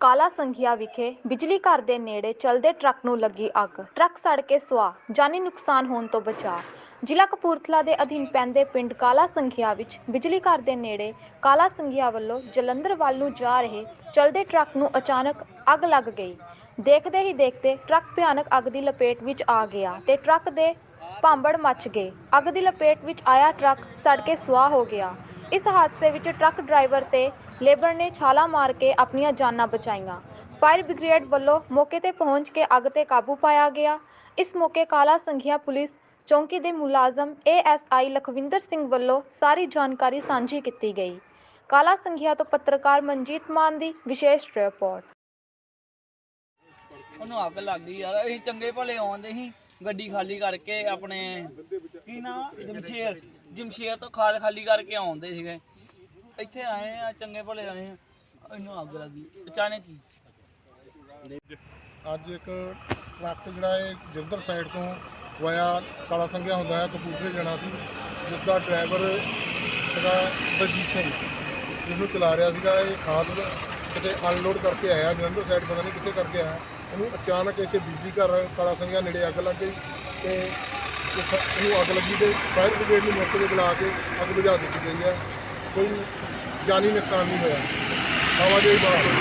ਕਾਲਾ ਸੰਘਿਆ ਵਿਖੇ ਬਿਜਲੀ ਘਰ ਦੇ ਨੇੜੇ ਚਲਦੇ ਟਰੱਕ ਨੂੰ ਲੱਗੀ ਅੱਗ। ਟਰੱਕ ਸੜ ਕੇ ਸੁਆਹ, ਜਾਨੀ ਨੁਕਸਾਨ ਹੋਣ ਤੋਂ ਬਚਾ ਜ਼ਿਲ੍ਹਾ ਕਪੂਰਥਲਾ ਦੇ ਅਧੀਨ ਪੈਂਦੇ ਪਿੰਡ ਕਾਲਾ ਸੰਘਿਆ ਵਿੱਚ ਬਿਜਲੀ ਘਰ ਦੇ ਨੇੜੇ ਕਾਲਾ ਸੰਘਿਆ ਵੱਲੋਂ ਜਲੰਧਰ ਵੱਲ ਨੂੰ ਜਾ ਰਹੇ ਚਲਦੇ ਟਰੱਕ ਨੂੰ ਅਚਾਨਕ ਅੱਗ ਲੱਗ ਗਈ। ਦੇਖਦੇ ਹੀ ਦੇਖਦੇ ਟਰੱਕ ਭਿਆਨਕ ਅੱਗ ਦੀ ਲਪੇਟ ਵਿੱਚ ਆ ਗਿਆ ਤੇ ਟਰੱਕ ਦੇ ਭਾਂਬੜ ਮੱਚ ਗਏ। ਅੱਗ ਦੀ ਲਪੇਟ ਵਿੱਚ ਆਇਆ ਟਰੱਕ ਸੜ ਕੇ ਸੁਆਹ ਹੋ ਗਿਆ। ਇਸ ਹਾਦਸੇ ਵਿੱਚ ਟਰੱਕ ਡਰਾਈਵਰ ਤੇ ਲੇਬਰ ਨੇ ਛਾਲਾਂ ਮਾਰ ਕੇ ਆਪਣੀਆਂ ਜਾਨਾਂ ਬਚਾਈਆਂ। ਫਾਇਰ ਬ੍ਰਿਗੇਡ ਵੱਲੋਂ ਮੌਕੇ ਤੇ ਪਹੁੰਚ ਕੇ ਅੱਗ ਤੇ ਕਾਬੂ ਪਾਇਆ ਗਿਆ। ਇਸ ਮੌਕੇ ਕਾਲਾ ਸੰਘਿਆ ਪੁਲਿਸ ਚੌਂਕੀ ਦੇ ਮੁਲਾਜ਼ਮ ਏਐਸਆਈ ਲਖਵਿੰਦਰ ਸਿੰਘ ਵੱਲੋਂ ਸਾਰੀ ਜਾਣਕਾਰੀ ਸਾਂਝੀ ਕੀਤੀ ਗਈ। ਕਾਲਾ ਸੰਘਿਆ ਤੋਂ ਪੱਤਰਕਾਰ ਮਨਜੀਤ ਮਾਨ ਦੀ ਵਿਸ਼ੇਸ਼ ਰਿਪੋਰਟ। ਉਹਨੂੰ ਅੱਗ ਲੱਗ ਗਈ ਯਾਰ, ਅਸੀਂ ਚੰਗੇ ਭਲੇ ਆਉਂਦੇ ਸੀ। ਗੱਡੀ ਖਾਲੀ ਕਰਕੇ ਆਪਣੇ ਕੀ ਨਾ? ਜਮਸ਼ੇਰ। ਜਮਸ਼ੇਰ ਤੋਂ ਖਾਦ ਖਾਲੀ ਕਰਕੇ ਆਉਂਦੇ ਸੀਗੇ। ਇੱਥੇ ਆਏ ਆ, ਚੰਗੇ ਭਲੇ ਆਏ ਆ। ਇਹਨੂੰ ਅੱਗ ਲੱਗੀ। ਅਚਾਨਕ ਹੀ। ਅੱਜ ਇੱਕ ਟਰੱਕ ਜਿਹੜਾ ਹੈ ਜਲੰਧਰ ਸਾਈਡ ਤੋਂ ਵਾਇਆ ਕਾਲਾ ਸੰਘਿਆ ਹੁੰਦਾ ਹੈ, ਕਪੂਰਥਲੇ ਜਾਣਾ ਸੀ ਜਿਸ ਦਾ ਡਰਾਈਵਰ ਸੀਗਾ ਬਲਜੀਤ ਸਿੰਘ। ਜਿਸ ਨੂੰ ਚਲਾ ਰਿਹਾ ਸੀਗਾ, ਇਹ ਖਾਦ ਕਿਤੇ ਅਨਲੋਡ ਕਰਕੇ ਆਇਆ, ਜਲੰਧਰ ਸਾਈਡ ਪਤਾ ਨਹੀਂ ਕਿੱਥੇ ਕਰਕੇ ਆਇਆ। ਇਹਨੂੰ ਅਚਾਨਕ ਇੱਥੇ ਬਿਜਲੀ ਘਰ ਕਾਲਾ ਸੰਘਿਆ ਨੇੜੇ ਅੱਗ ਲੱਗ ਗਈ ਤੇ ਇਸ- ਇਹਨੂੰ ਅੱਗ ਲੱਗੀ ਤੇ ਫਾਇਰ ਬ੍ਰਿਗੇਡ ਨੂੰ ਮੌਕੇ ਤੇ ਬੁਲਾ ਕੇ ਅੱਗ ਬੁਝਾ ਦਿੱਤੀ ਗਈ ਹੈ। ਕੋਈ ਜਾਨੀ ਨੁਕਸਾਨ ਨਹੀਂ ਹੋਇਆ। ਆਵਾਜਾਈ ਬਾਹਰ।